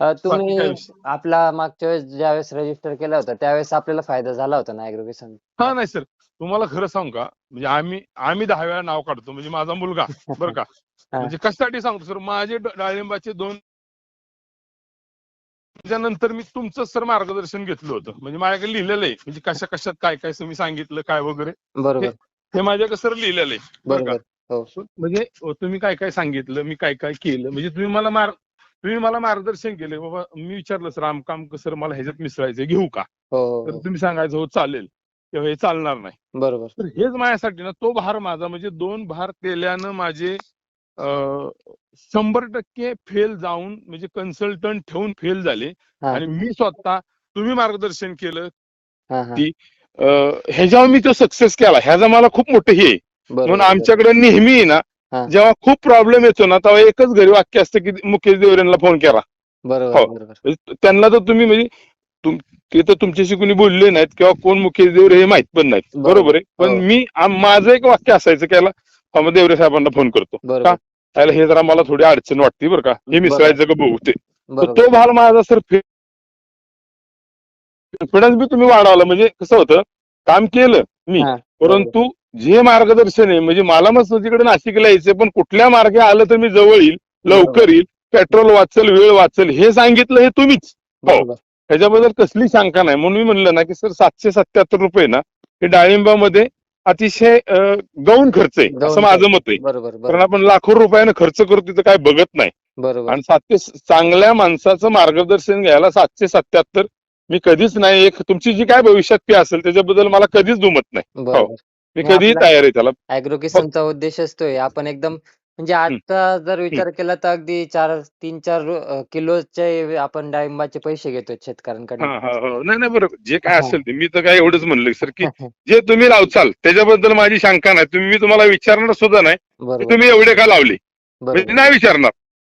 अ, तुम्ही विषय? आपला मागच्या वेळेस ज्यावेळेस रजिस्टर केला होता त्यावेळेस आपल्याला फायदा झाला होता ना ॲग्रोकेशन हा नाही सर तुम्हाला खरं सांगू का? म्हणजे आम्ही आम्ही दहा वेळा नाव काढतो म्हणजे माझा मुलगा बरं का. म्हणजे कशासाठी सांगतो सर माझे ड- डाळिंबाचे दोन त्याच्यानंतर मी तुमचं सर मार्गदर्शन घेतलं होतं. म्हणजे माझ्याकडे लिहिलेलं आहे. म्हणजे कशा कशात काय काय तुम्ही सांगितलं काय वगैरे? बरोबर. हे माझ्याकडे सर लिहिलेलं आहे. बरं का? बरोबर. हो. म्हणजे तुम्ही काय काय सांगितलं मी काय काय केलं? म्हणजे तुम्ही मला मार्ग तुम्ही मला मार्गदर्शन केले. बाबा मी विचारलं सर आमकाम सर मला ह्याच्यात मिसळायचं घेऊ का? हो हो, तर हो तुम्ही सांगायचं हो चालेल. किंवा हे चालणार नाही. बरोबर. तर हेच माझ्यासाठी ना तो भार माझा म्हणजे दोन भार केल्यानं माझे अं, शंभर टक्के फेल जाऊन म्हणजे कन्सल्टंट ठेवून फेल झाले. हा. आणि मी स्वतः तुम्ही मार्गदर्शन केलं हा हा. ती- अं, ह्याच्यावर मी तो सक्सेस केला. ह्याचा मला खूप मोठं हे आहे. बरोबर म्हणून आमच्याकडे नेहमी आहे ना हा. जेव्हा खूप प्रॉब्लेम येतो ना तेव्हा एकच घरी वाक्य असतं की मुकेश देवरेंना फोन करा. बरोबर हो. बरोबर. म्हणजे त्यांना तर तुम्ही म्हणजे तुम- ते तर तुमच्याशी कोणी बोलले नाहीत किंवा कोण मुकेश देवरे हे माहीत पण नाहीत. बरोबर. बरोबर आहे. पण हो. मी आम- माझं एक वाक्य असायचं की याला अमर देवरे साहेबांना फोन करतो. बरोबर. त्याला हे जरा मला थोडी अडचण वाटते बरं का. हे मिसळायचं का बघू ते. तर बरोबर. तो भाग माझा सर कॉन्फिडन्स बी तुम्ही वाढवला. म्हणजे कसं होतं काम केलं मी हा, परंतु जे मार्गदर्शन आहे म्हणजे मला मग तिकडे नाशिकला यायचं पण कुठल्या मार्गे आलं तर मी जवळ येईल लवकर येईल पेट्रोल वाचल वेळ वाचल हे सांगितलं हे तुम्हीच. बरोबर. ह्याच्याबद्दल कसली शंका नाही. म्हणून मी म्हणलं ना की सर सातशे सत्याहत्तर रुपये ना हे डाळिंबामध्ये अतिशय गौण खर्च आहे असं माझं मत आहे. कारण आपण लाखो रुपयानं खर्च करतो तिथं काय बघत नाही. बरोबर. आणि सातशे चांगल्या माणसाचं मार्गदर्शन घ्यायला सातशे सत्याहत्तर मी कधीच नाही. एक तुमची जी काय भविष्यात फी असेल त्याच्याबद्दल मला कधीच दुमत नाही. बरोबर. मी नाही, कधीही आपला- तयार आहे त्याला. ॲग्रोकेशनचा उद्देशच तो आहे आपण एकदम म्हणजे आता जर विचार केला तर अगदी चार तीन चार रु- अ, किलोचे आपण डाळिंबाचे पैसे घेतो हा शेतकऱ्यांकडनं. हा हो नाही नाही बरोबर. जे काय हा. असेल ते. मी तर काय एवढंच म्हणलं सर की जे तुम्ही लावचाल त्याच्याबद्दल माझी शंका नाही. तुम्ही मी तुम्हाला विचारणार सुद्धा नाही. की बरोबर. तुम्ही एवढे का लावले? म्हणजे बरोबर. नाही विचारणार.